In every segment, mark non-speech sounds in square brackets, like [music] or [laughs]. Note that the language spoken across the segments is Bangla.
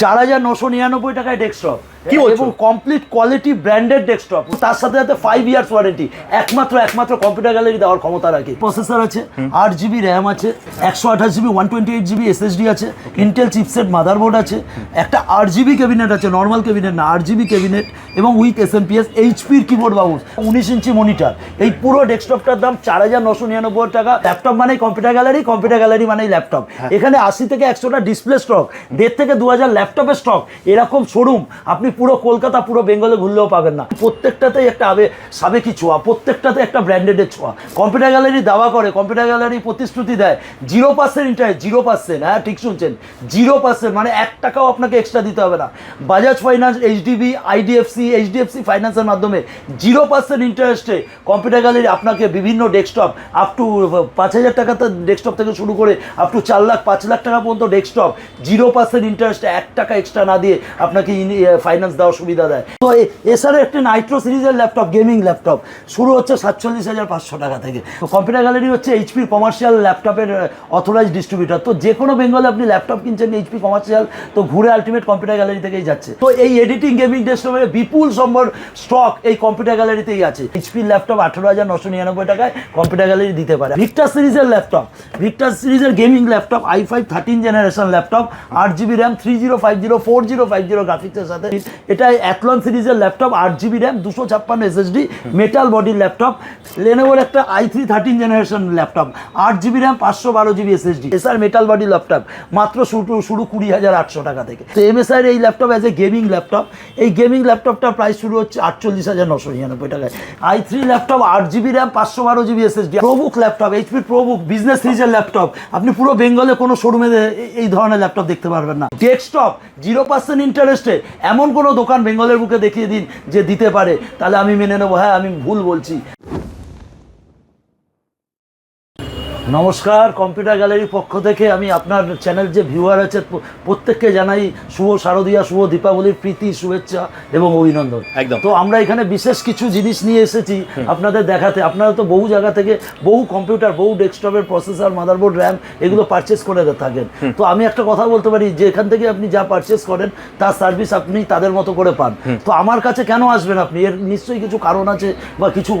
চার হাজার নশো নিরানব্বই টাকায় ডেস্কটপ কি? এবং কমপ্লিট কোয়ালিটি ব্র্যান্ডেড ডেস্কটপ তার সাথে সাথে ফাইভ ইয়ার্স ওয়ারেন্টি একমাত্র একমাত্র কম্পিউটার গ্যালারি দেওয়ার ক্ষমতা রাখে। প্রসেসর আছে আট জিবি র্যাম আছে একশো আঠাশ GB one twenty eight GB SSD আছে ইন্টেল চিপসেট মাদারবোর্ড আছে একটা আট জিবি ক্যাবিনেট আছে নর্মাল ক্যাবিনেট না আট জিবি ক্যাবিনেট এবং with S M P S এইচপির keyboard বাবুস উনিশ ইঞ্চি মনিটর এই পুরো ডেস্কটপটার দাম চার হাজার নশো নিরানব্বই টাকা। ল্যাপটপ মানেই কম্পিউটার গ্যালারি কম্পিউটার গ্যালারি মানেই ল্যাপটপ এখানে আশি থেকে একশোটা ডিসপ্লে স্টক দেড় থেকে দু হাজার ল্যাপটপের স্টক এরকম শোরুম আপনি পুরো কলকাতা, পুরো বেঙ্গলে ঘুরলেও পাবেন না। প্রত্যেকটাতেই একটা আবে সাবেকি ছোঁয়া, প্রত্যেকটাতে একটা ব্র্যান্ডেডের ছোঁয়া। কম্পিউটার গ্যালারি দাওয়া করে, কম্পিউটার গ্যালারি প্রতিশ্রুতি দেয়। Zero percent interest zero percent হ্যাঁ ঠিক শুনছেন? জিরো পার্সেন্ট মানে এক টাকাও আপনাকে এক্সট্রা দিতে হবে না। Bajaj finance HDB IDFC HDFC ফাইন্যান্সের মাধ্যমে জিরো পার্সেন্ট ইন্টারেস্টে কম্পিউটার গ্যালারি আপনাকে বিভিন্ন ডেস্কটপ আপ টু পাঁচ হাজার টাকাতে ডেস্কটপ থেকে শুরু করে আপ টু চার লাখ, পাঁচ লাখ টাকা পর্যন্ত ডেস্কটপ জিরো পার্সেন্ট ইন্টারেস্টে এক টাকা এক্সট্রা না দিয়ে আপনাকে দেওয়ার সুবিধা দেয়। তো এছাড়া একটি নাইট্রো সিরিজের ল্যাপটপ, গেমিং ল্যাপটপ, শুরু হচ্ছে সাতচল্লিশ হাজার পাঁচশো টাকা থেকে। তো কম্পিউটার গ্যালারি হচ্ছে এইচপির কমার্শিয়াল ল্যাপটপের অথরাইজ ডিস্ট্রিবিউটার তো যে কোনো বেঙ্গলে আপনি ল্যাপটপ কিনছেন এইচপি কমার্শিয়াল তো ঘুরে আলটিমেট কম্পিউটার গ্যালারি থেকেই যাচ্ছে। তো এই এডিটিং গেমিং ডেস্কটপের বিপুল সম্ভর স্টক এই কম্পিউটার গ্যালারিতেই আছে। এইচপির ল্যাপটপ আঠেরো হাজার নশো নিরানব্বই টাকায় কম্পিউটার গ্যালারি দিতে পারে। ভিক্টার সিরিজের ল্যাপটপ ভিক্টার সিরিজের gaming laptop i five thirteen generation laptop, আট GB RAM three zero five zero four zero five zero গ্রাফিক্সের সাথে এটা অ্যাথলন সিরিজের ল্যাপটপ, আট জিবি র্যাম দুশো ছাপ্পান্ন এসএসডি মেটাল বডির ল্যাপটপ লেনোভোর একটা i three thirteen generation laptop, আট জিবি র্যাম পাঁচশো বারো GB SSD Acer metal body laptop, মাত্র শুরু শুরু কুড়ি হাজার আটশো টাকা থেকে। তো এমএসআই এই laptop as a gaming laptop, এই গেমিং ল্যাপটপটার প্রাইস শুরু হচ্ছে আটচল্লিশ হাজার নশো নিরানব্বই টাকায়। আই থ্রি ল্যাপটপ, আট জিবি র্যাম পাঁচশো বারো GB SSD ProBook laptop HP ProBook business সিরিজের ল্যাপটপ, আপনি পুরো বেঙ্গলে কোনো শোরুমে এই ধরনের ল্যাপটপ দেখতে পারবেন না। ডেস্কটপ জিরো পার্সেন্ট ইন্টারেস্টে এমন কোনো দোকান বেঙ্গলের বুকে দেখিয়ে দিন যে দিতে পারে, তাহলে আমি মেনে নেব। হ্যাঁ আমি ভুল বলছি। নমস্কার কম্পিউটার গ্যালারির পক্ষ থেকে আমি আপনার চ্যানেল যে ভিউয়ার আছে প্রত্যেককে জানাই শুভ শারদীয়া শুভ দীপাবলির প্রীতি শুভেচ্ছা এবং অভিনন্দন। একদম। তো আমরা এখানে বিশেষ কিছু জিনিস নিয়ে এসেছি আপনাদের দেখাতে। আপনারা তো বহু জায়গা থেকে বহু কম্পিউটার বহু ডেস্কটপের প্রসেসর মাদারবোর্ড র্যাম এগুলো পারচেস করে থাকেন। তো আমি একটা কথা বলতে পারি যে এখান থেকে আপনি যা পারচেস করেন তার সার্ভিস আপনি তাদের মতো করে পান। তো আমার কাছে কেন আসবেন আপনি? এর নিশ্চয়ই কিছু কারণ আছে বা কিছু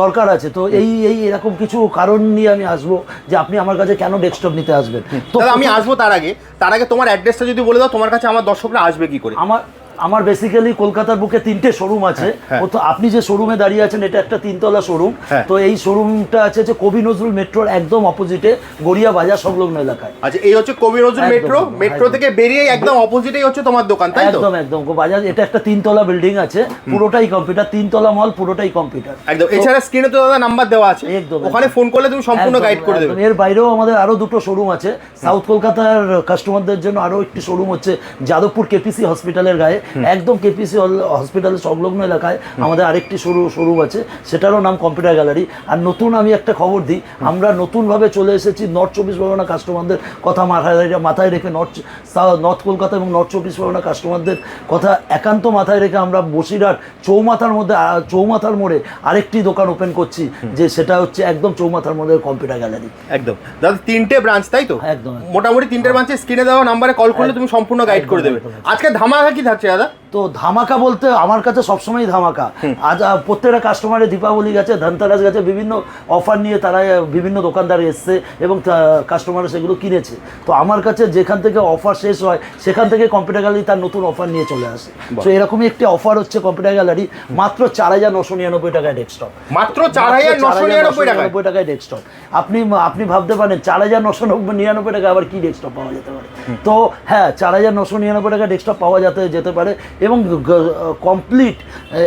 দরকার আছে। তো এই এই এরকম কিছু কারণ নিয়ে আমি আসব। যে আপনি আমার কাছে কেন ডেস্কটপ নিতে আসবেন? তো আমি আসব তার আগে। তার আগে তোমার অ্যাড্রেসটা যদি বলে দাও তোমার কাছে আমার দর্শকরা আসবে কি করে? আমার আমার বেসিক্যালি কলকাতার বুকে তিনটে শোরুম আছে। হ্যাঁ। তো আপনি যে শোরুমে দাঁড়িয়ে আছেন এটা একটা তিনতলা শোরুম হ্যাঁ। তো এই শোরুমটা আছে যে কবি নজরুল মেট্রোর একদম অপোজিটে গড়িয়া বাজার সংলগ্ন এলাকায়। আচ্ছা এই হচ্ছে কবি নজরুল মেট্রো। মেট্রো থেকে বেরিয়ে একদম অপোজিটেই হচ্ছে তোমার দোকান তাই তো? একদম একদম। বাজার এটা একটা তিনতলা বিল্ডিং আছে। পুরোটাই কম্পিউটার তিনতলা মল পুরোটাই কম্পিউটার একদম। এছাড়া স্ক্রিনে তো দাদা নাম্বার দেওয়া আছে। একদম, ওখানে ফোন করলে তুমি সম্পূর্ণ গাইড করে দেবে। এর বাইরেও আমাদের আরও দুটো শোরুম আছে। সাউথ কলকাতার কাস্টমারদের জন্য আরও একটি শোরুম হচ্ছে যাদবপুর কেপিসি হসপিটালের গায়ে। একদম কেপিসি হসপিটালের সংলগ্ন এলাকায় আমাদের আরেকটি শোরু শোরুম আছে সেটারও নাম কম্পিউটার গ্যালারি আর নতুন আমি একটা খবর দিই আমরা নতুনভাবে চলে এসেছি নর্থ চব্বিশ পরগনা কাস্টমারদের কথা মাথায় মাথায় রেখে নর্থ নর্থ কলকাতা এবং নর্থ চব্বিশ পরগনা কাস্টমারদের কথা একান্ত মাথায় রেখে আমরা বসিরহাট চৌমাথার মধ্যে চৌমাথার মোড়ে আরেকটি দোকান ওপেন করছি যে সেটা হচ্ছে একদম চৌমাথার মধ্যে কম্পিউটার গ্যালারি একদম। দাদা তিনটে ব্রাঞ্চ তাই তো? একদম। মোটামুটি তিনটে ব্রাঞ্চে স্ক্রিনে দেওয়া নাম্বারে কল করলে তুমি সম্পূর্ণ গাইড করে দেবে। আজকে ধামাকা কি থাকছে? দাদা তো ধামাকা বলতে আমার কাছে সবসময় ধামাকা। আজ প্রত্যেকটা কাস্টমারের দীপাবলি গেছে ধনতেরাস গেছে বিভিন্ন অফার নিয়ে তারা বিভিন্ন দোকানদার এসছে এবং কাস্টমার সেগুলো কিনেছে। তো আমার কাছে যেখান থেকে অফার শেষ হয় সেখান থেকে কম্পিউটার গ্যালারি তার নতুন অফার নিয়ে চলে আসে। তো এরকমই একটি অফার হচ্ছে কম্পিউটার গ্যালারি মাত্র চার হাজার নশো নিরানব্বই টাকায় ডেস্কটপ মাত্র চার হাজার নশো নিরানব্বই টাকায়? টাকায় ডেস্কটপ আপনি আপনি ভাবতে পারেন চার হাজার নশো নব্বই নিরানব্বই টাকা আবার কি ডেস্কটপ পাওয়া যেতে পারে? তো হ্যাঁ চার হাজার নশো নিরানব্বই টাকা ডেস্কটপ পাওয়া যেতে যেতে পারে। এবং complete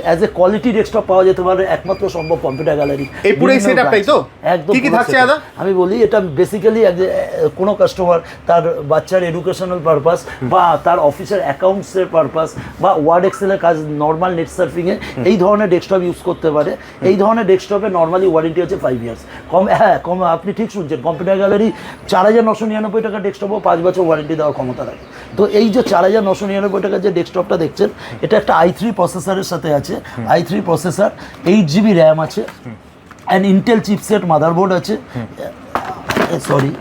as a quality desktop পাওয়া যেতে পারে একমাত্র সম্ভব কম্পিউটার গ্যালারি এই পুরো setup-টাই তো? একদম কি কি থাকছে দাদা? আমি বলি এটা বেসিক্যালি কোনো কাস্টমার তার বাচ্চার এডুকেশনাল পারপাস বা তার অফিসের অ্যাকাউন্টসের পারপাস বা ওয়ার্ড এক্সেলের কাজ নর্মাল নেট সার্ফিংয়ে এই ধরনের ডেস্কটপ ইউজ করতে পারে। এই ধরনের ডেস্কটপে নর্মালি ওয়ারেন্টি হচ্ছে ফাইভ ইয়ার্স কম হ্যাঁ কম আপনি ঠিক শুনছেন কম্পিউটার গ্যালারি চার হাজার নশো নিরানব্বই টাকা ডেস্কটপও পাঁচ বছর ওয়ারেন্টি দেওয়ার ক্ষমতা রাখে তো এই যে চার হাজার নশো নিরানব্বই টাকার যে ডেস্কটপটা দেখছেন এটা একটা আই থ্রি প্রসেসরের সাথে আছে। I three processor eight GB RAM আছে। অ্যান্ড ইন্টেল চিপসেট মাদারবোর্ড আছে। Sorry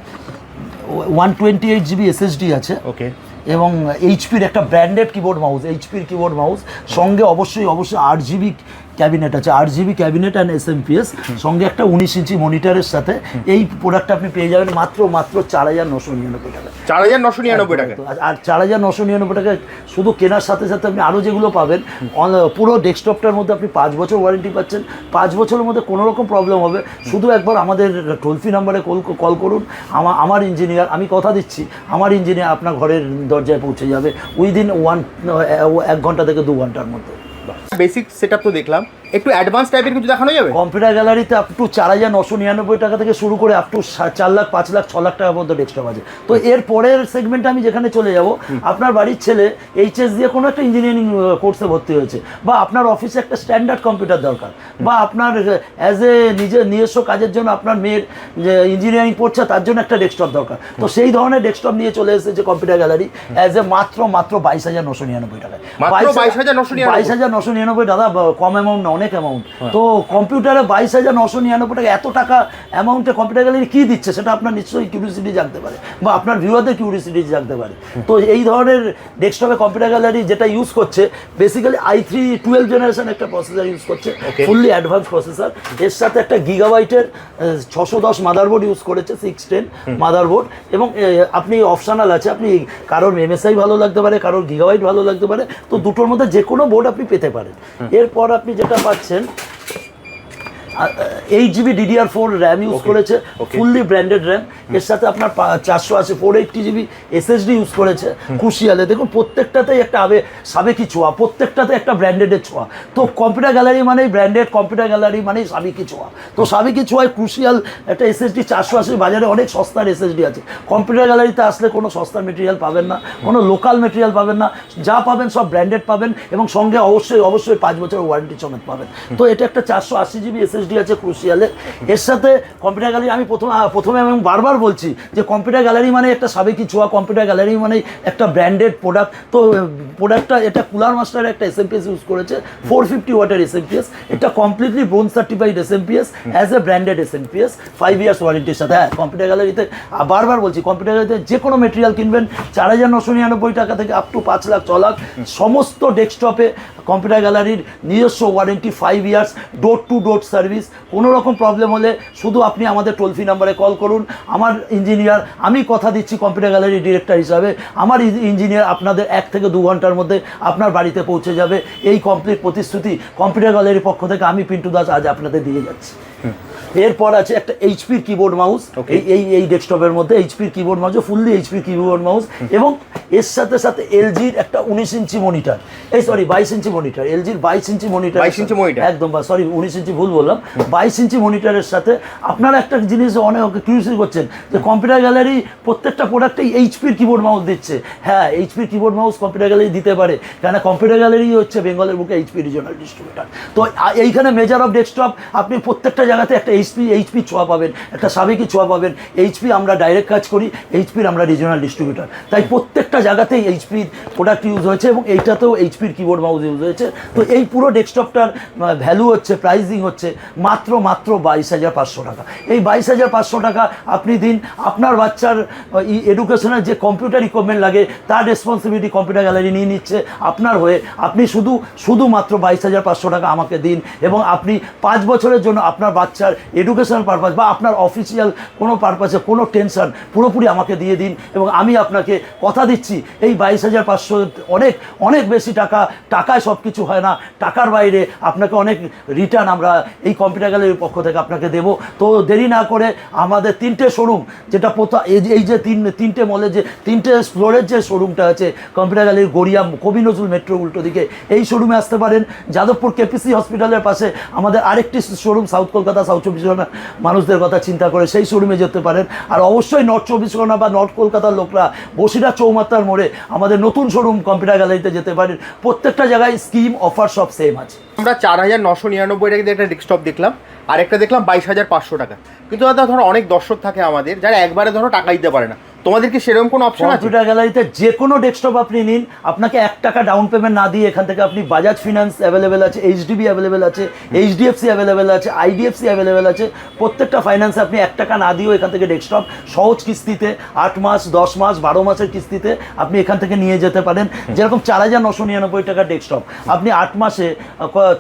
one twenty eight GB SSD আছে। ওকে এবং এইচপির একটা ব্র্যান্ডেড কিবোর্ড মাউস এইচপির কিবোর্ড মাউস সঙ্গে অবশ্যই অবশ্যই আট জিবি ক্যাবিনেট আছে আট GB cabinet and S M PS সঙ্গে একটা উনিশ ইঞ্চি মনিটরের সাথে। এই প্রোডাক্টটা আপনি পেয়ে যাবেন মাত্র মাত্র চার হাজার নশো নিরানব্বই টাকা। চার হাজার নশো নিরানব্বই টাকা। আর চার হাজার নশো নিরানব্বই টাকা শুধু কেনার সাথে সাথে আপনি আরও যেগুলো পাবেন পুরো ডেস্কটপটার মধ্যে আপনি পাঁচ বছর ওয়ারেন্টি পাচ্ছেন। পাঁচ বছরের মধ্যে কোনো রকম প্রবলেম হবে। শুধু একবার আমাদের টোল ফ্রি নাম্বারে কল কল করুন। আমার আমার ইঞ্জিনিয়ার আমি কথা দিচ্ছি আমার ইঞ্জিনিয়ার আপনার ঘরের দরজায় পৌঁছে যাবে। উইদিন ওয়ান এক ঘণ্টা থেকে দু ঘণ্টার মধ্যে। বেসিক সেট তো দেখলাম। একটু অ্যাডভান্স টাইপের কিছু দেখানো যাবে? কম্পিউটার গ্যালারিতে আপ টু চার হাজার নশো নিরানব্বই টাকা থেকে শুরু করে আপ টু চার লাখ পাঁচ লাখ ছ লাখ টাকা পর্যন্ত ডেস্কটপ আছে। তো এর পরের সেগমেন্টে আমি যেখানে চলে যাব আপনার বাড়ির ছেলে এইচএস দিয়ে কোনো একটা ইঞ্জিনিয়ারিং কোর্সে ভর্তি হয়েছে বা আপনার অফিসে একটা স্ট্যান্ডার্ড কম্পিউটার দরকার বা আপনার অ্যাজ এ নিজের নিজস্ব কাজের জন্য আপনার মেয়ের যে ইঞ্জিনিয়ারিং পড়ছে তার জন্য একটা ডেস্কটপ দরকার। তো সেই ধরনের ডেস্কটপ নিয়ে চলে এসেছে কম্পিউটার গ্যালারি অ্যাজ এ মাত্র মাত্র বাইশ হাজার নশো নিরানব্বই টাকায়। মাত্র 22,999 বাইশ হাজার নশো নিরানব্বই দাদা কম অ্যামাউন্ট না অনেক অ্যামাউন্ট তো কম্পিউটারে বাইশ হাজার নশো নিরানব্বই টাকা এত টাকা অ্যামাউন্টে কম্পিউটার গ্যালারি কী দিচ্ছে সেটা আপনার নিশ্চয়ই কিউরিসিটি জানতে পারে বা আপনার ভিউয়ারদের কিউরিসিটি জানতে পারে। তো এই ধরনের ডেস্কটপে কম্পিউটার গ্যালারি যেটা ইউজ করছে basically i three twelve generation একটা প্রসেসর ইউজ করছে ফুললি অ্যাডভান্স প্রসেসর এর সাথে একটা গিগাবাইটের ছশো দশ মাদারবোর্ড ইউজ করেছে সিক্স টেন মাদারবোর্ড এবং আপনি অপশনাল আছে আপনি কারোর এমএসআই ভালো লাগতে পারে কারোর গিগাবাইট ভালো লাগতে পারে তো দুটোর মধ্যে যে কোনো বোর্ড আপনি পেতে পারেন। এরপর আপনি যেটা পাচ্ছেন eight GB DDR four RAM use করেছে ফুললি ব্র্যান্ডেড র্যাম এর সাথে আপনার চারশো আছে four eighty GB SSD use করেছে খুশিয়ালে। দেখুন প্রত্যেকটাতেই একটা আবে সাবেকি ছোঁয়া প্রত্যেকটাতে একটা ব্র্যান্ডেডের ছোঁয়া। তো কম্পিউটার গ্যালারি মানেই ব্র্যান্ডেড কম্পিউটার গ্যালারি মানেই সাবেকি ছোঁয়া। তো সাবেকি ছোঁয়ায় ক্রুশিয়াল একটা এসএসডি চারশো আশি বাজারে অনেক সস্তার এসএসডি আছে। কম্পিউটার গ্যালারিতে আসলে কোনো সস্তার মেটেরিয়াল পাবেন না কোনো লোকাল মেটেরিয়াল পাবেন না যা পাবেন সব ব্র্যান্ডেড পাবেন এবং সঙ্গে অবশ্যই অবশ্যই পাঁচ বছর ওয়ারেন্টি সমেত পাবেন। তো এটা একটা চারশো আশি জিবি এসএসডি আছে ক্রুশিয়ালে এর সাথে কম্পিউটার গ্যালারি আমি প্রথম প্রথমে আমি বারবার বলছি যে কম্পিউটার গ্যালারি মানে একটা সাবেকি ছোঁয়া কম্পিউটার গ্যালারি মানে একটা ব্র্যান্ডেড প্রোডাক্ট তো প্রোডাক্টটা এটা কুলার মাস্টার একটা এসএমপিএস ইউজ করেছে ফোর ফিফটি ওয়াটের এসএমপিএস এটা completely bronze certified SMPS as a branded SMPS five years ওয়ারেন্টির সাথে। হ্যাঁ কম্পিউটার গ্যালারিতে বারবার বলছি কম্পিউটার গ্যালারিতে যে কোনো মেটেরিয়াল কিনবেন, চার হাজার নশো নিরানব্বই টাকা থেকে আপ টু পাঁচ লাখ, ছ লাখ, সমস্ত ডেস্কটপে কম্পিউটার গ্যালারির নিজস্ব warranty five years door to door service কোনো রকম প্রবলেম হলে শুধু আপনি আমাদের টোল ফ্রি নাম্বারে কল করুন। আমার ইঞ্জিনিয়ার আমি কথা দিচ্ছি কম্পিউটার গ্যালারির ডিরেক্টর হিসাবে। আমার ইঞ্জিনিয়ার আপনাদের এক থেকে দু ঘণ্টার মধ্যে আপনার বাড়িতে পৌঁছে যাবে। এই কমপ্লিট প্রতিশ্রুতি কম্পিউটার গ্যালারির পক্ষ থেকে আমি পিন্টু দাস আজ আপনাদের দিয়ে যাচ্ছি। এরপর আছে একটা এইচপির কিবোর্ড মাউস. এই এই ডেস্কটপের মধ্যে এইচপির কিবোর্ড মাউস ফুললি এইচপির কিবোর্ড মাউস এবং এর সাথে সাথে এলজির একটা উনিশ ইঞ্চি মনিটর এই সরি বাইশ ইঞ্চি মনিটর এলজির বাইশ ইঞ্চি মনিটর 22 ইঞ্চি monitor। একদম সরি উনিশ ইঞ্চি ভুল বললাম। বাইশ ইঞ্চি মনিটরের সাথে আপনারা একটা জিনিস অনেক কিউরিয়াসি করছেন যে কম্পিউটার গ্যালারি প্রত্যেকটা প্রোডাক্টেই এইচপির কিবোর্ড মাউস দিচ্ছে। হ্যাঁ এইচপির কিবোর্ড মাউস কম্পিউটার গ্যালারি দিতে পারে কেন কম্পিউটার গ্যালারি হচ্ছে বেঙ্গলের বুকে এইচপি রিজনাল ডিস্ট্রিবিউটার তো এইখানে মেজার অফ ডেস্কটপ আপনি প্রত্যেকটা জায়গাতে একটা এইচপি এইচপি ছোঁয়া পাবেন, একটা সাবেকি ছোঁয়া পাবেন। এইচপি আমরা ডাইরেক্ট কাজ করি এইচপির আমরা রিজনাল ডিস্ট্রিবিউটার তাই প্রত্যেকটা জায়গাতেই এইচপির প্রোডাক্ট ইউজ হয়েছে এবং এইটাতেও এইচপির কিবোর্ড মাউস ইউজ হয়েছে। তো এই পুরো ডেস্কটপটার ভ্যালু হচ্ছে প্রাইসিং হচ্ছে মাত্র মাত্র বাইশ হাজার পাঁচশো টাকা। এই বাইশ হাজার পাঁচশো টাকা আপনি দিন, আপনার বাচ্চার এডুকেশনের যে কম্পিউটার ইকুইপমেন্ট লাগে, তার রেসপন্সিবিলিটি কম্পিউটার গ্যালারি নিয়ে নিচ্ছে আপনার হয়ে। আপনি শুধু, শুধুমাত্র বাইশ হাজার পাঁচশো টাকা আমাকে দিন এবং আপনি পাঁচ বছরের জন্য আপনার বাচ্চার এডুকেশনাল পারপাস বা আপনার অফিসিয়াল কোনো পারপাসে কোনো টেনশন পুরোপুরি আমাকে দিয়ে দিন এবং আমি আপনাকে কথা দিচ্ছি, এই বাইশ হাজার পাঁচশো অনেক অনেক বেশি টাকা, টাকায় সব কিছু হয় না, টাকার বাইরে আপনাকে অনেক রিটার্ন আমরা এই কম্পিউটার গ্যালারির পক্ষ থেকে আপনাকে দেব। তো দেরি না করে আমাদের তিনটে শোরুম যেটা প্রথম এই যে- এই যে তিন, তিনটে মলে যে, তিনটে ফ্লোরের যে শোরুমটা আছে কম্পিউটার গ্যালারির গড়িয়া, কবি নজরুল মেট্রো উল্টো দিকে, এই শোরুমে আসতে পারেন। যাদবপুর কেপিসি হসপিটালের পাশে আমাদের আরেকটি শোরুম সাউথ কলকাতা সাউথ চব্বিশ পরগনা মানুষদের কথা চিন্তা করে সেই শোরুমে যেতে পারেন। আর অবশ্যই নর্থ চব্বিশ পরগনা বা নর্থ কলকাতার লোকরা বসিরা চৌমাত্রার মোড়ে আমাদের নতুন শোরুম কম্পিউটার গ্যালারিতে যেতে পারেন। প্রত্যেকটা জায়গায় স্কিম অফার সব সেম আছে। আমরা চার হাজার নশো নিরানব্বই টাকা দিয়ে একটা ডেস্কটপ দেখলাম আর একটা দেখলাম বাইশ হাজার পাঁচশো টাকা। কিন্তু দাদা, ধরো অনেক দর্শক থাকে আমাদের, যারা একবারে ধরো টাকা দিতে পারে না। তোমাদের কি সেরকম কোনো অপশন আছে? কম্পিউটার গ্যালারিতে যে কোনো ডেস্কটপ আপনি নিন, আপনাকে এক টাকা ডাউন পেমেন্ট না দিয়ে এখান থেকে আপনি বাজাজ ফিনান্স অ্যাভেলেবেল আছে এইচডিবি অ্যাভেলেবেল আছে এইচডিএফসি অ্যাভেলেবেল আছে আইডিএফসি অ্যাভেলেবেল আছে, প্রত্যেকটা ফাইন্যান্সে আপনি এক টাকা না দিয়েও এখান থেকে ডেস্কটপ সহজ কিস্তিতে, আট মাস, দশ মাস, বারো মাসের কিস্তিতে আপনি এখান থেকে নিয়ে যেতে পারেন। যেরকম চার হাজার নশো নিরানব্বই টাকার ডেস্কটপ আপনি আট মাসে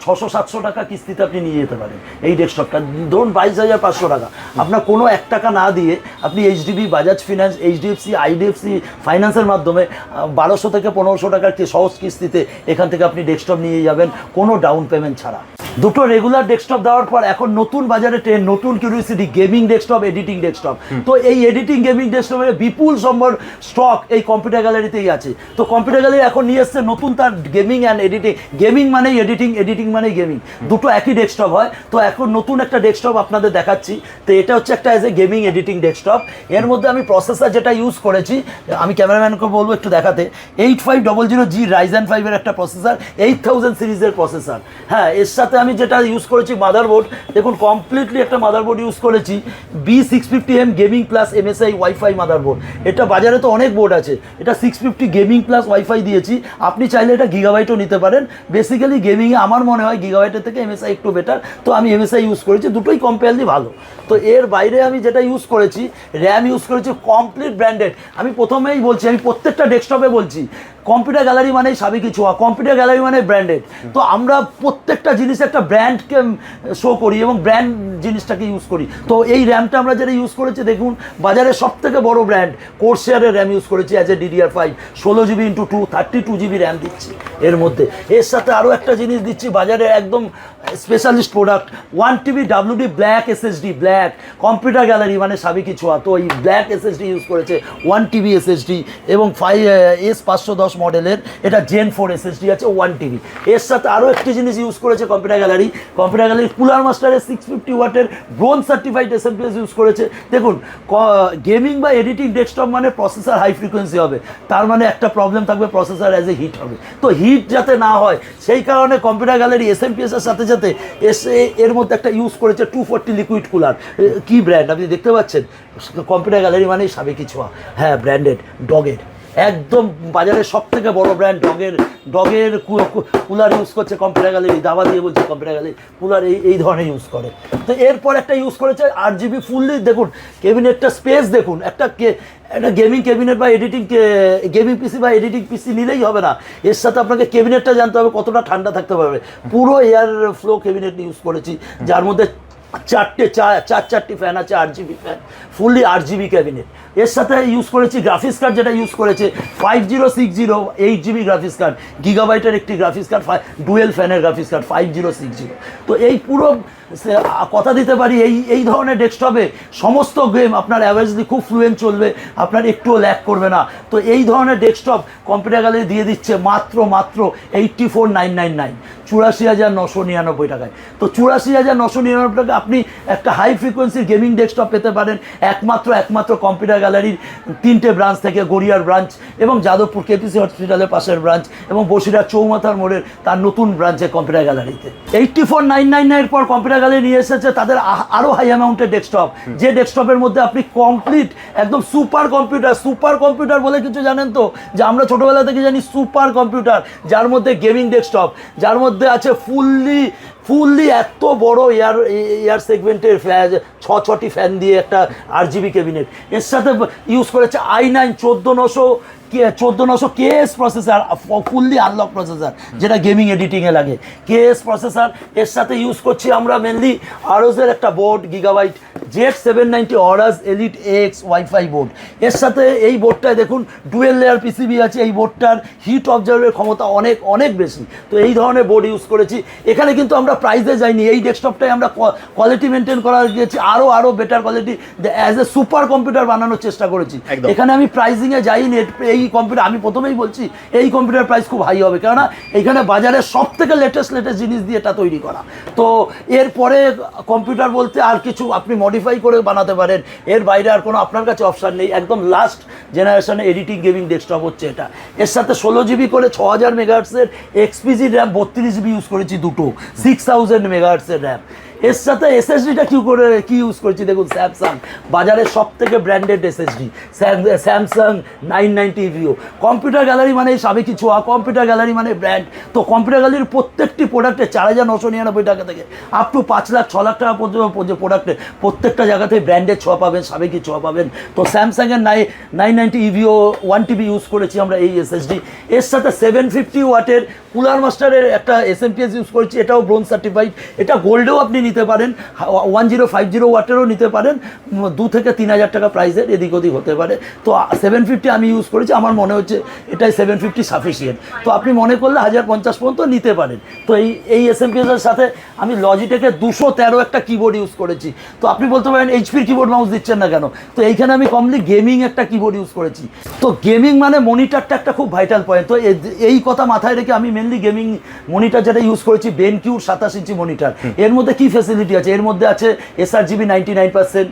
ছশো, সাতশো টাকা কিস্তিতে আপনি নিয়ে যেতে পারেন এই ডেস্কটপটা ধরুন বাইশ হাজার পাঁচশো টাকা। আপনার কোনো এক টাকা না দিয়ে আপনি HDB Bajaj finance HDFC IDFC ফাইন্যান্সের মাধ্যমে বারোশো থেকে পনেরোশো টাকার সহজ কিস্তিতে এখান থেকে আপনি ডেস্কটপ নিয়ে যাবেন কোনো ডাউন পেমেন্ট ছাড়া। দুটো রেগুলার ডেস্কটপ দেওয়ার পর এখন নতুন বাজারে ট্রেন নতুন curiosity gaming desktop editing desktop তো এই এডিটিং গেমিং ডেস্কটপের বিপুল সম্ভব স্টক এই কম্পিউটার গ্যালারিতেই আছে। তো কম্পিউটার গ্যালারি এখন নিয়ে এসছে নতুন তার গেমিং অ্যান্ড এডিটিং গেমিং মানেই এডিটিং এডিটিং মানেই গেমিং দুটো একই ডেস্কটপ হয়। তো এখন নতুন একটা ডেস্কটপ আপনাদের দেখাচ্ছি। তো এটা হচ্ছে একটা as a gaming editing desktop এর মধ্যে আমি প্রসেসর যেটা ইউজ করেছি, আমি ক্যামেরাম্যানকে বলব একটু দেখাতে eight five double zero G Ryzen ফাইভের একটা প্রসেসর এইট থাউজেন্ড সিরিজের প্রসেসর হ্যাঁ এর সাথে আমি যেটা ইউজ করেছি মাদারবোর্ড দেখুন কমপ্লিটলি একটা মাদারবোর্ড ইউজ করেছি B six fifty M gaming plus MSI wifi motherboard এটা বাজারে তো অনেক বোর্ড আছে, এটা six fifty gaming plus wifi দিয়েছি, আপনি চাইলে এটা গিগাবাইটও নিতে পারেন। বেসিক্যালি গেমিংয়ে আমার মনে হয় গিগাবাইটের থেকে এমএসআই একটু বেটার তো আমি এমএসআই ইউজ করেছি, দুটোই কম্পেয়ারলি ভালো। তো এর বাইরে আমি যেটা ইউজ করেছি র্যাম ইউজ করেছি কমপ্লিট ব্র্যান্ডেড আমি প্রথমেই বলছি আমি প্রত্যেকটা ডেস্কটপে বলছি। কম্পিউটার গ্যালারি মানেই সাবেকি ছোঁয়া কম্পিউটার গ্যালারি মানে ব্র্যান্ডেড তো আমরা প্রত্যেকটা জিনিস একটা ব্র্যান্ডকে শো করি এবং ব্র্যান্ড জিনিসটাকে ইউজ করি। তো এই র্যামটা আমরা যেটা ইউজ করেছি দেখুন বাজারে সব থেকে বড় ব্র্যান্ড কোর্সিয়ারের র্যাম ইউজ করেছি অ্যাজ এ ডিডিআর ফাইভ ষোলো GB into two thirty two GB RAM দিচ্ছি এর মধ্যে। এর সাথে আরও একটা জিনিস দিচ্ছি বাজারে একদম specialist product one TB WD black SSD black Computer Gallery মানে সাবেকি ছোঁয়া। তো এই ব্ল্যাক এসএসডি ইউজ করেছে ওয়ান টিবি এসএসডি এবং ফাইভ এস পাঁচশো দশ দশ মডেলের এটা জেন ফোর এসএসডি আছে ওয়ান টিবি এর সাথে আরও একটি জিনিস ইউজ করেছে Computer Gallery Computer Gallery Cooler মাস্টারের সিক্স ফিফটি ওয়াটের ব্রোন সার্টিফাইড এসএমপিএস ইউজ করেছে। দেখুন গেমিং বা এডিটিং ডেস্কটপ মানে প্রসেসর হাই ফ্রিকোয়েন্সি হবে। তার মানে একটা প্রবলেম থাকবে প্রসেসর অ্যাজ এ হিট হবে। তো হিট যাতে না হয়, সেই কারণে কম্পিউটার গ্যালারি এসএমপিএস এর সাথে সাথে এসে এর মধ্যে একটা ইউজ করেছে টু ফোরটি লিকুইড কুলার কি ব্র্যান্ড আপনি দেখতে পাচ্ছেন? কম্পিউটার গ্যালারি মানেই সাবেকি ছোঁয়া। হ্যাঁ ব্র্যান্ডেড ডগের একদম বাজারের সব থেকে বড় ব্র্যান্ড ডগের ডগের কুলার ইউজ করছে কম্পিউটার গ্যালারি দাবা দিয়ে বলছে কম্পিউটার গ্যালারি কুলার এই এই ধরনের ইউজ করে। তো এরপর একটা ইউজ করেছে আট জিবি ফুললি দেখুন কেবিনেটটা স্পেস দেখুন, একটা কে, একটা গেমিং ক্যাবিনেট বা এডিটিং গেমিং পিসি বা এডিটিং পিসি নিলেই হবে না। এর সাথে আপনাকে ক্যাবিনেটটা জানতে হবে কতটা ঠান্ডা থাকতে পারবে। পুরো এয়ার ফ্লো ক্যাবিনেট ইউজ করেছি, যার মধ্যে চারটে চার চার চারটি ফ্যান আছে আট জিবি ফ্যান ফুললি আট জিবি ক্যাবিনেট এর সাথে ইউজ করেছি গ্রাফিক্স কার্ড যেটা ইউজ করেছে five zero six zero eight GB graphics card গিগাবাইটের একটি গ্রাফিক্স কার্ড ডুয়েল ফ্যানের graphics card five zero six zero তো এই পুরো কথা দিতে পারি, এই এই ধরনের ডেস্কটপে সমস্ত গেম আপনার অ্যাভারেজলি খুব ফ্লুয়েন্ট চলবে, আপনার একটুও ল্যাক করবে না। তো এই ধরনের ডেস্কটপ কম্পিউটার গ্যালারি দিয়ে দিচ্ছে মাত্র মাত্র eighty four nine nine nine চুরাশি হাজার নশো নিরানব্বই টাকায়। তো চুরাশি হাজার নশো নিরানব্বই টাকা আপনি একটা হাই ফ্রিকোয়েন্সির গেমিং ডেস্কটপ পেতে পারেন, একমাত্র একমাত্র কম্পিউটার গ্যালারির তিনটে ব্রাঞ্চ থেকে গড়িয়ার ব্রাঞ্চ এবং যাদবপুর কেপিসি হসপিটালের পাশের ব্রাঞ্চ এবং বসিরহাট চৌমাথার মোড়ের তার নতুন ব্রাঞ্চে কম্পিউটার গ্যালারিতে। এইটটি ফোর নাইন নাইন নাইনের পর কম্পিউটার গ্যালারি নিয়ে এসেছে তাদের আরও আরও হাই অ্যামাউন্টের ডেস্কটপ যে ডেস্কটপের মধ্যে আপনি কমপ্লিট একদম সুপার কম্পিউটার সুপার কম্পিউটার বলে কিছু জানেন তো? যে আমরা ছোটোবেলা থেকে জানি সুপার কম্পিউটার যার মধ্যে গেমিং ডেস্কটপ যার মধ্যে আছে ফুললি ফুললি এত বড় এয়ার এয়ার সেগমেন্টের ফ্যান ছ, ছটি ফ্যান দিয়ে একটা আর জিবি ক্যাবিনেট এর সাথে ইউজ করেছে আই নাইন চোদ্দ নশো চোদ্দ নশো KS processor fully unlock processor যেটা গেমিং এডিটিংয়ে লাগে। কেএস প্রসেসার এর সাথে ইউজ করছি আমরা মেনলি আরোজের একটা board Gigabyte Z seven ninety Aorus elite X wifi board এর সাথে এই বোর্ডটায় দেখুন ডুয়েল লেয়ার পিসিবি আছে এই বোর্ডটার হিট অবজার্ভের ক্ষমতা অনেক অনেক বেশি। তো এই ধরনের বোর্ড ইউজ করেছি। এখানে কিন্তু আমরা প্রাইসে যাইনি এই ডেস্কটপটাই আমরা কোয়ালিটি মেনটেন করা গিয়েছি আরও আরও better quality as a super computer বানানোর চেষ্টা করেছি। এখানে আমি প্রাইসিংয়ে যাইনি এই কম্পিউটার আমি প্রথমেই বলছি এই কম্পিউটার প্রাইস খুব হাই হবে। কেননা এখানে বাজারে সব থেকে লেটেস্ট লেটেস্ট জিনিস দিয়ে এটা তৈরি করা। তো এরপরে কম্পিউটার বলতে আর কিছু আপনি মডিফাই করে বানাতে পারেন। এর বাইরে আর কোনো আপনার কাছে অপশান নেই। একদম লাস্ট জেনারেশনে এডিটিং গেমিং ডেস্কটপ হচ্ছে এটা। এর সাথে ষোলো জিবি করে ছ হাজার মেগাহার্সের এক্সপিজি র্যাম বত্রিশ জিবি ইউজ করেছি দুটো। সিক্স থাউজেন্ড মেগাহার্সের র্যাম এর সাথে এসএসডিটা কি করে, কি ইউজ করছি? দেখুন স্যামসাং বাজারের সব থেকে branded SSD Samsung nine ninety EVO Computer Gallery মানে সাবেকি ছোঁয়া? কম্পিউটার গ্যালারি মানে ব্র্যান্ড তো কম্পিউটার গ্যালারির প্রত্যেকটি প্রোডাক্টে চার হাজার নশো নিরানব্বই টাকা থেকে আপ টু পাঁচ লাখ, ছ লাখ টাকা পর্যন্ত প্রোডাক্টে প্রত্যেকটা জায়গাতে ব্র্যান্ডের ছোঁয়া পাবেন সাবেকি ছোঁয়া পাবেন। তো স্যামসাংয়ের নাই nine ninety EVO one TB use করেছি আমরা এই এসএসডি এর সাথে সেভেন ফিফটি ওয়াটের কুলার মাস্টারের একটা এস এম ইউজ করেছি, এটাও ব্রোঞ্জ সার্টিফাইড এটা গোল্ডেও আপনি নিতে পারেন ওয়ান জিরো ফাইভ জিরো ওয়াটেরও নিতে পারেন দু থেকে তিন হাজার টাকা প্রাইসের এদিক ওদিক হতে পারে। তো সেভেন ফিফটি আমি ইউজ করেছি, আমার মনে হচ্ছে এটাই সেভেন ফিফটি সাফিসিয়েন্ট তো আপনি মনে করলে হাজার পঞ্চাশ পর্যন্ত নিতে পারেন। তো এই এই এস এম এর সাথে আমি লজিটেকের দুশো তেরো একটা কিবোর্ড ইউজ করেছি। তো আপনি বলতে পারেন এইচপির কিবোর্ড মাউস দিচ্ছেন না কেন? তো এইখানে আমি কমলি গেমিং একটা কিবোর্ড ইউজ করেছি। তো গেমিং মানে মনিটরটা একটা খুব ভাইটাল পয়েন্ট তো এই কথা মাথায় রেখে আমি মেনলি গেমিং মনিটর যেটা ইউজ করেছি বেনকিউর সাতাশ ইঞ্চি মনিটর এর মধ্যে কি ফেসিলিটি আছে? এর মধ্যে আছে S R G B ninety nine percent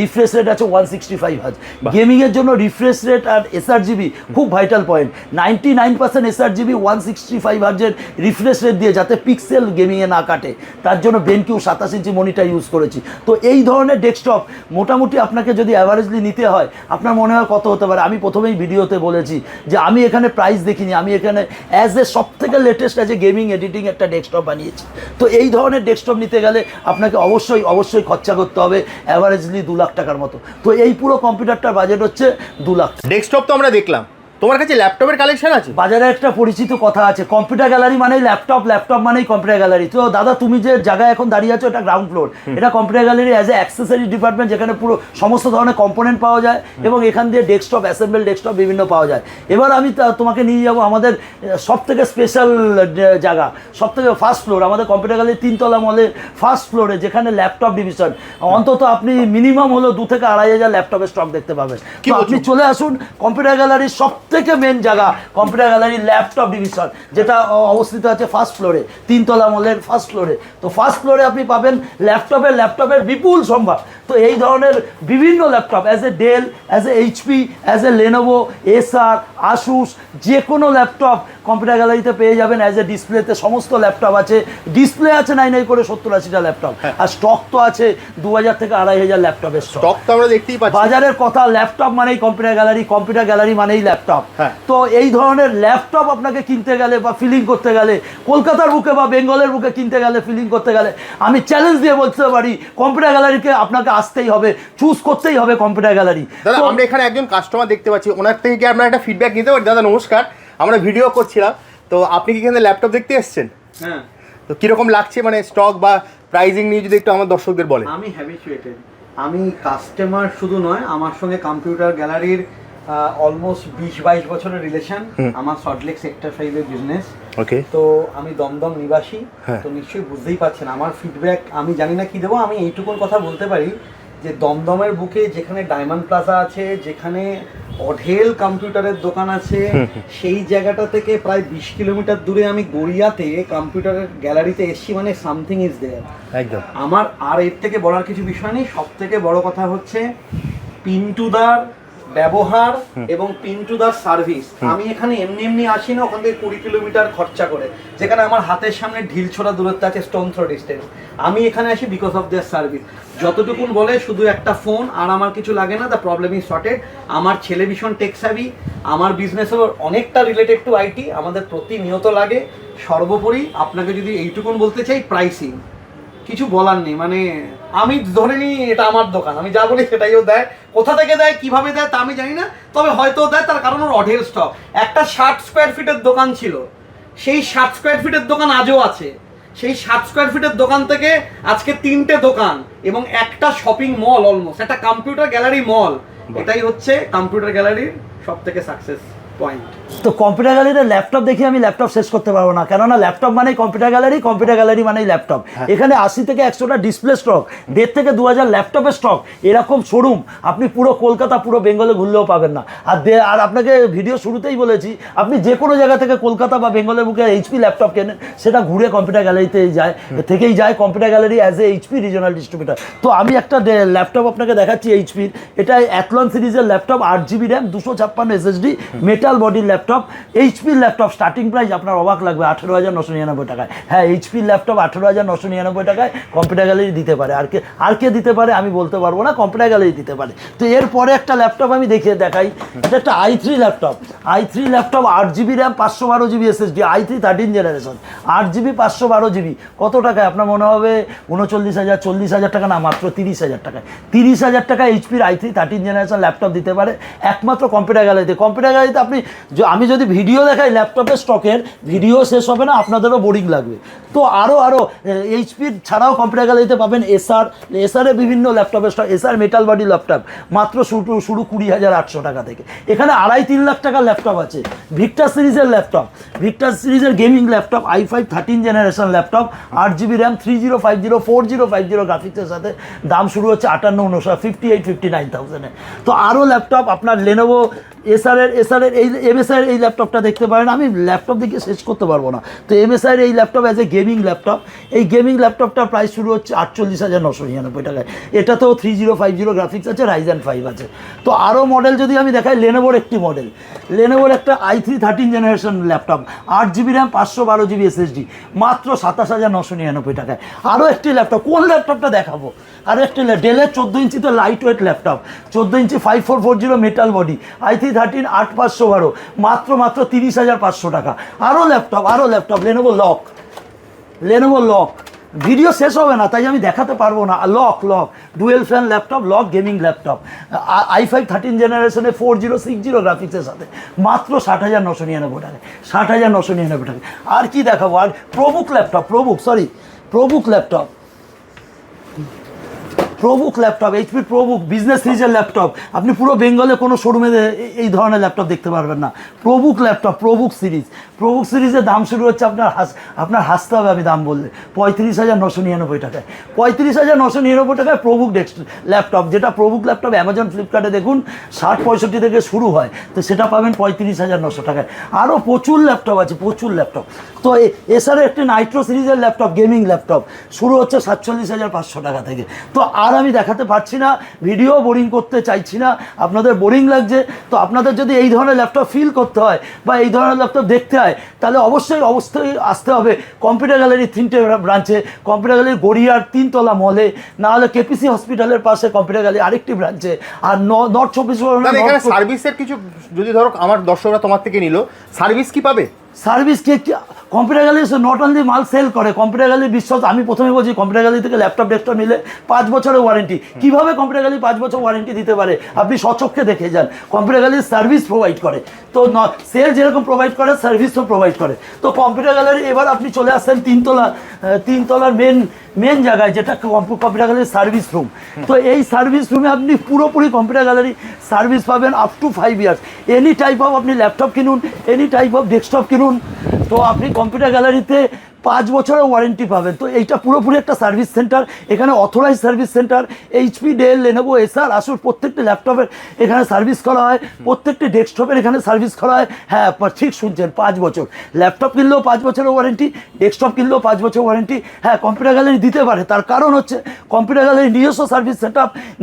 refresh rate আছে ওয়ান সিক্সটি ফাইভ হাজ গেমিংয়ের জন্য রিফ্রেশ রেট আর এসআর জিবি খুব vital point ninety nine percent S R G B one sixty five হার্জের refresh rate দিয়ে যাতে পিক্সেল গেমিংয়ে না কাটে। তার জন্য বেনকিউ সাতাশ ইঞ্চি মনিটর ইউজ করেছি। তো এই ধরনের ডেস্কটপ মোটামুটি আপনাকে যদি অ্যাভারেজলি নিতে হয় আপনার মনে হয় কত হতে পারে? আমি প্রথমেই ভিডিওতে বলেছি যে আমি এখানে প্রাইস দেখিনি। আমি এখানে অ্যাজ এ সব থেকে লেটেস্ট আছে গেমিং এডিটিং একটা ডেস্কটপ বানিয়েছি। তো এই ধরনের ডেস্কটপ নিতে গেলে আপনাকে অবশ্যই অবশ্যই খরচা করতে হবে অ্যাভারেজলি দু লাখ টাকার মতো। তো এই পুরো কম্পিউটারটার বাজেট হচ্ছে দু লাখ ডেস্কটপ তো আমরা দেখলাম। তোমার কাছে ল্যাপটপের কালেকশন আছে? বাজারে একটা পরিচিত কথা আছে কম্পিউটার গ্যালারি মানেই ল্যাপটপ ল্যাপটপ মানেই কম্পিউটার গ্যালারি তো দাদা তুমি যে জায়গায় এখন দাঁড়িয়ে আছো এটা গ্রাউন্ড ফ্লোর এটা Computer Gallery as a accessory department যেখানে পুরো সমস্ত ধরনের কম্পোনেন্ট পাওয়া যায় এবং এখান দিয়ে ডেস্কটপ অ্যাসেম্বল ডেস্কটপ বিভিন্ন পাওয়া যায়। এবার আমি তোমাকে নিয়ে যাব আমাদের সব থেকে স্পেশাল জায়গা সব থেকে ফার্স্ট ফ্লোর আমাদের কম্পিউটার গ্যালারি তিনতলা মলের ফার্স্ট ফ্লোরে যেখানে ল্যাপটপ ডিভিশন অন্তত আপনি মিনিমাম হলো দু থেকে আড়াই হাজার ল্যাপটপের স্টক দেখতে পাবেন। তো আপনি চলে আসুন কম্পিউটার গ্যালারির সব থেকে মেন জায়গা কম্পিউটার গ্যালারি ল্যাপটপ ডিভিশন যেটা অবস্থিত আছে ফার্স্ট ফ্লোরে তিনতলা মলের ফার্স্ট ফ্লোরে তো ফার্স্ট ফ্লোরে আপনি পাবেন ল্যাপটপের ল্যাপটপের বিপুল সম্ভার। তো এই ধরনের বিভিন্ন laptop as a Dell as a HP as a Lenovo Acer Asus যে কোনো ল্যাপটপ কম্পিউটার গ্যালারিতে পেয়ে যাবেন অ্যাজ এ ডিসপ্লেতে সমস্ত ল্যাপটপ আছে। ডিসপ্লে আছে নাই নাই করে সত্তর আশিটা ল্যাপটপ আর স্টক তো আছে দু হাজার থেকে আড়াই হাজার ল্যাপটপের স্টক তো আমরা দেখতেই পাচ্ছি। বাজারের কথা ল্যাপটপ মানেই কম্পিউটার গ্যালারি কম্পিউটার গ্যালারি মানেই ল্যাপটপ। তো এই ধরনের ল্যাপটপ আপনাকে কিনতে গেলে বা ফিলিং করতে গেলে কলকাতার বুকে বা বেঙ্গলের বুকে কিনতে গেলে ফিলিং করতে গেলে আমি চ্যালেঞ্জ দিয়ে বলতে পারি কম্পিউটার গ্যালারিকে আপনাকে আসতেই হবে চুজ করতেই হবে কম্পিউটার গ্যালারি দাদা আমরা এখানে একজন কাস্টমার দেখতে পাচ্ছি। ওনার থেকে কি আমরা একটা ফিডব্যাক নিতে পারি? দাদা নমস্কার। আমরা ভিডিও করছিলাম তো আপনি কি এখানে ল্যাপটপ দেখতে এসেছেন? হ্যাঁ। তো কীরকম লাগছে মানে স্টক বা প্রাইজিং নিয়ে যদি একটু আমার দর্শকদের বলেন? আমি হ্যাবিচুয়েটেড আমি কাস্টমার শুধু নয় আমার সঙ্গে কম্পিউটার গ্যালারির অলমোস্ট বিশ বাইশ বছরের রিলেশন আমার সল্টলেক সেক্টর ফাইভের বিজনেস ওকে তো আমি দমদম নিবাসী হ্যাঁ। তো নিশ্চয়ই বুঝতেই পারছেন আমার ফিডব্যাক আমি জানি না কি দেবো আমি এইটুকুন কথা বলতে পারি যে দমদমের বুকে যেখানে ডায়মন্ড প্লাজা আছে যেখানে অঢেল কম্পিউটারের দোকান আছে [laughs] সেই জায়গাটা থেকে প্রায় বিশ কিলোমিটার দূরে আমি গড়িয়াতে কম্পিউটারের গ্যালারিতে এসছি মানে সামথিং ইজ দেয়ার একদম। আমার আর এর থেকে বলার কিছু বিষয় নেই। সব থেকে বড় কথা হচ্ছে পিন্টুদার ব্যবহার এবং পিন্টুদার সার্ভিস আমি এখানে এমনি এমনি আসি না ওখান থেকে কুড়ি কিলোমিটার খরচা করে। যেখানে আমার হাতের সামনে ঢিল ছোড়া দূরত্ব আছে স্টোন থ্রো ডিস্টেন্স আমি এখানে আসি বিকজ অফ দেয়ার সার্ভিস যতটুকুন বলে শুধু একটা ফোন আর আমার কিছু লাগে না দ্য প্রবলেম ইজ সর্টেড আমার ছেলে ভীষণ টেক সাবি আমার বিজনেসও অনেকটা রিলেটেড টু আইটি আমাদের প্রতিনিয়ত লাগে। সর্বোপরি আপনাকে যদি এইটুকুন বলতে চাই প্রাইসিং কিছু বলার নেই মানে আমি ধরে নিই এটা আমার দোকান আমি যা বলি সেটাইও দেয় কোথা থেকে দেয় কীভাবে দেয় তা আমি জানি না তবে হয়তো দেয় তার কারণ ওর অঢেল স্টক একটা ষাট স্কোয়ার ফিটের দোকান ছিল সেই ষাট স্কোয়ার ফিটের দোকান আজও আছে। সেই ষাট স্কোয়ার ফিটের দোকান থেকে আজকে তিনটে দোকান এবং একটা শপিং মল অলমোস্ট একটা কম্পিউটার গ্যালারি মল এটাই হচ্ছে কম্পিউটার গ্যালারির সব থেকে সাকসেস পয়েন্ট তো কম্পিউটার গ্যালারিতে ল্যাপটপ দেখে আমি ল্যাপটপ শেষ করতে পারব না। কেননা ল্যাপটপ মানেই কম্পিউটার গ্যালারি কম্পিউটার গ্যালারি মানেই ল্যাপটপ এখানে আশি থেকে একশোটা ডিসপ্লে স্টক দেড় থেকে দু হাজার ল্যাপটপের স্টক এরকম শোরুম আপনি পুরো কলকাতা পুরো বেঙ্গলে ঘুরলেও পাবেন না। আর আর আপনাকে ভিডিও শুরুতেই বলেছি আপনি যে কোনো জায়গা থেকে কলকাতা বা বেঙ্গলের বুকে এইচপি ল্যাপটপ কেনেন সেটা ঘুরে কম্পিউটার গ্যালারিতে যায়। থেকেই যায় Computer Gallery as a HP regional distributor তো আমি একটা ল্যাপটপ আপনাকে দেখাচ্ছি এইচপির এটা অ্যাথলন সিরিজের ল্যাপটপ আট জিবি র্যাম দুশো ছাপ্পান্ন এসএসডি মেটা মেটাল বডির ল্যাপটপ এইচপির ল্যাপটপ স্টার্টিং প্রাইস আপনার অবাক লাগবে, আঠেরো হাজার নশো নিরানব্বই টাকায়। হ্যাঁ এইচপির ল্যাপটপ আঠেরো হাজার নশো নিরানব্বই টাকায় কম্পিউটার গ্যালারি দিতে পারে। আর কে আর কে দিতে পারে আমি বলতে পারব না কম্পিউটার গ্যালারি দিতে পারে। তো এরপরে একটা ল্যাপটপ আমি দেখিয়ে দেখাই, এটা একটা i three laptop i three laptop আট জিবি র্যাম পাঁচশো বারো GB SSD i three thirteen generation আট জিবি পাঁচশো বারো জিবি কত টাকায়? আপনার মনে হবে উনচল্লিশ হাজার, চল্লিশ হাজার টাকা না, মাত্র তিরিশ হাজার টাকায়। তিরিশ হাজার টাকা এইচপির i three thirteen generation laptop দিতে পারে। একমাত্র কম্পিউটার গ্যালারিতে কম্পিউটার গ্যালারিতে আপনি আমি যদি ভিডিও দেখাই ল্যাপটপের স্টকের, ভিডিও শেষ হবে না, আপনাদেরও বোরিং লাগবে। তো আরও আরও এইচপির ছাড়াও কম্পিউটার গ্যালারিতে পাবেন এসআর এসআরের বিভিন্ন ল্যাপটপের stock Acer metal body laptop মাত্র শুরু শুরু কুড়ি হাজার আটশো টাকা থেকে। এখানে আড়াই, তিন লাখ টাকার ল্যাপটপ আছে। ভিক্টার সিরিজের ল্যাপটপ ভিক্টার সিরিজের gaming laptop i five thirteen generation laptop আট GB RAM three zero five zero four zero five zero গ্রাফিক্সের সাথে দাম শুরু হচ্ছে আটান্ন উনষাট ফিফটি এইট ফিফটি নাইন থাউজেন্ডে তো আরও ল্যাপটপ আপনার লেনোভো এসআরের এসআরের এই, এমএসআইয়ের এই ল্যাপটপটা দেখতে পারেন। আমি ল্যাপটপ দেখে শেষ করতে পারব না। তো এমএসআইয়ের এই laptop as a gaming laptop, এই গেমিং ল্যাপটপটার প্রাইস শুরু হচ্ছে আটচল্লিশ হাজার নশো নিরানব্বই টাকায়। এটাতেও three zero five zero graphics আছে রাইজেন ফাইভ আছে। তো আরও মডেল যদি আমি দেখাই লেনোভোর একটি মডেল লেনোভোর একটা i three thirteen generation laptop, আট জিবি র্যাম পাঁচশো বারো জিবি এসএসডি মাত্র সাতাশ হাজার নশো নিরানব্বই টাকায়। আরও একটি ল্যাপটপ, কোন ল্যাপটপটা দেখাবো? আরও একটি ডেলের চোদ্দ ইঞ্চিতে লাইট ওয়েট ল্যাপটপ, চোদ্দ ইঞ্চি five four four zero metal body i three thirteen আট পাঁচশো বারো মাত্র মাত্র তিরিশ হাজার পাঁচশো টাকা। আরও ল্যাপটপ আরও laptop Lenovo LOQ Lenovo LOQ video শেষ হবে না, তাই আমি দেখাতে পারব না। LOQ LOQ dual fan laptop LOQ gaming laptop i five thirteen জেনারেশনে ফোর জিরো সিক্স জিরো গ্রাফিক্সের সাথে। মাত্র ষাট হাজার নশো নিরানব্বই টাকা ষাট হাজার নশো নিরানব্বই টাকা আর কি দেখাবো? আর ProBook laptop ProBook sorry ProBook laptop ProBook laptop HP ProBook business সিরিজের ল্যাপটপ আপনি পুরো বেঙ্গলে কোনো শোরুমে এই ধরনের ল্যাপটপ দেখতে পারবেন না। ProBook laptop ProBook series ProBook সিরিজের দাম শুরু হচ্ছে আপনার হাস, আপনার হাসতে হবে আমি দাম বললে। পঁয়ত্রিশ হাজার নশো নিরানব্বই টাকায়। পঁয়ত্রিশ হাজার নশো নিরানব্বই টাকায় প্রবুক ডেস্ক ল্যাপটপ যেটা প্রবুক ল্যাপটপ অ্যামাজন ফ্লিপকার্টে দেখুন, ষাট পঁয়ষট্টি থেকে শুরু হয়, তো সেটা পাবেন পঁয়ত্রিশ হাজার নশো টাকায়। আরও প্রচুর ল্যাপটপ আছে, প্রচুর ল্যাপটপ তো এছাড়া একটি নাইট্রো সিরিজের ল্যাপটপ গেমিং ল্যাপটপ শুরু হচ্ছে সাতচল্লিশ হাজার পাঁচশো টাকা থেকে। তো আর আমি দেখাতে পারছি না ভিডিও বোরিং করতে চাইছি না আপনাদের বোরিং লাগছে তো আপনাদের যদি এই ধরনের ল্যাপটপ ফিল করতে হয় বা এই ধরনের ল্যাপটপ দেখতে হয় তাহলে অবশ্যই অবশ্যই আসতে হবে কম্পিউটার গ্যালারির তিনটে ব্রাঞ্চে কম্পিউটার গ্যালারি গড়িয়ার তিনতলা মলে না হলে কেপিসি হসপিটালের পাশে কম্পিউটার গ্যালারি আরেকটি ব্রাঞ্চে আর নর্থ চব্বিশ পরগনা সার্ভিসের কিছু যদি ধরো আমার দর্শকরা তোমার থেকে নিল সার্ভিস কি পাবে? সার্ভিস কে কম্পিউটার গ্যালারি নট অনলি মাল সেল করে কম্পিউটার গ্যালারি বিশ্বাস আমি প্রথমে বলছি কম্পিউটার গ্যালারি থেকে ল্যাপটপ ডেস্কটপ নিলে পাঁচ বছরের ওয়ারেন্টি কীভাবে কম্পিউটার গ্যালারি পাঁচ বছর ওয়ারেন্টি দিতে পারে? আপনি সচক্ষে দেখে যান। কম্পিউটার গ্যালারি সার্ভিস প্রোভাইড করে। তো সেল যেরকম প্রোভাইড করে সার্ভিসও প্রোভাইড করে। তো কম্পিউটার গ্যালারি এবার আপনি চলে আসছেন তিনতলা তিনতলার মেন মেন জায়গায়, যেটা কম্পিউটার গ্যালারির সার্ভিস রুম তো এই সার্ভিস রুমে আপনি পুরোপুরি কম্পিউটার গ্যালারি সার্ভিস পাবেন up to five years any type of আপনি ল্যাপটপ কিনুন এনি টাইপ অফ ডেস্কটপ কিনুন তো আপনি কম্পিউটার গ্যালারিতে পাঁচ বছরের ওয়ারেন্টি পাবেন। তো এইটা পুরোপুরি একটা সার্ভিস সেন্টার এখানে authorise service centre HP Dell Lenovo Acer Asus প্রত্যেকটি ল্যাপটপের এখানে সার্ভিস করা হয় প্রত্যেকটি ডেস্কটপের এখানে সার্ভিস করা হয়। হ্যাঁ ঠিক শুনছেন পাঁচ বছর। ল্যাপটপ কিনলেও পাঁচ বছরের ওয়ারেন্টি ডেস্কটপ কিনলেও পাঁচ বছর ওয়ারেন্টি হ্যাঁ কম্পিউটার গ্যালারি দিতে পারে তার কারণ হচ্ছে কম্পিউটার গ্যালারি নিজস্ব সার্ভিস সেট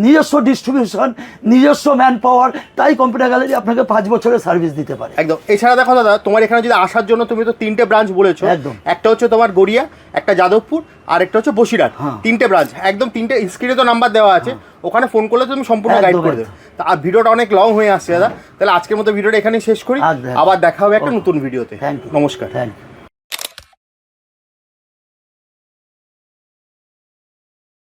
নিজস্ব ডিস্ট্রিবিউশন নিজস্ব ম্যান পাওয়ার তাই কম্পিউটার গ্যালারি আপনাকে পাঁচ বছরের সার্ভিস দিতে পারে। একদম। এছাড়া দেখো দাদা তোমার এখানে যদি আসার জন্য তুমি তো তিনটে ব্রাঞ্চ বলেছ একদম। একটা হচ্ছে তোমার গড়িয়া একটা যাদবপুর আর একটা হচ্ছে বসিরহাট। হ্যাঁ। তিনটে ব্রাঞ্চ একদম তিনটে স্ক্রিনে তো নাম্বার দেওয়া আছে। ওখানে ফোন করলে তুমি সম্পূর্ণ গাইড করে দেবে। তা আর ভিডিওটা অনেক লং হয়ে আসছে দাদা। তাহলে আজকের মতো ভিডিওটা এখানেই শেষ করি। আবার দেখা হবে একটা নতুন ভিডিওতে। নমস্কার। Thank you